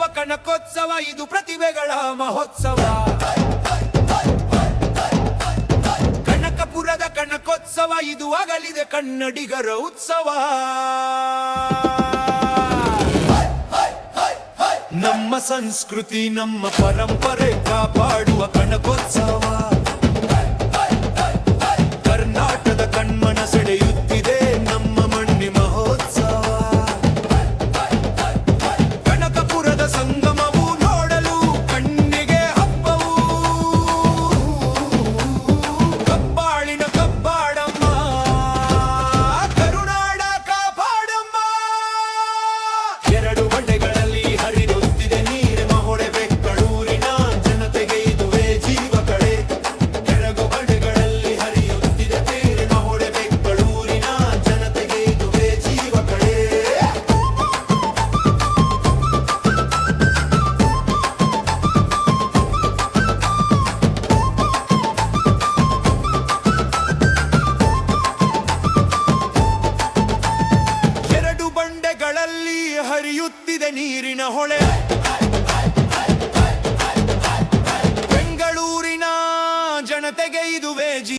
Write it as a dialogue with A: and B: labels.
A: ಕನಕೋತ್ಸವ, ಇದು ಪ್ರತಿಭೆಗಳ ಮಹೋತ್ಸವ. ಕನಕಪುರದ ಕಣಕೋತ್ಸವ ಇದು ಆಗಲಿದೆ ಕನ್ನಡಿಗರ ಉತ್ಸವ. ನಮ್ಮ ಸಂಸ್ಕೃತಿ, ನಮ್ಮ ಪರಂಪರೆ ಕಾಪಾಡುವ ಹರಿಯುತ್ತಿದೆ ನೀರಿನ ಹೊಳೆ. ಬೆಂಗಳೂರಿನ ಜನತೆಗೆ ಇದುವೇ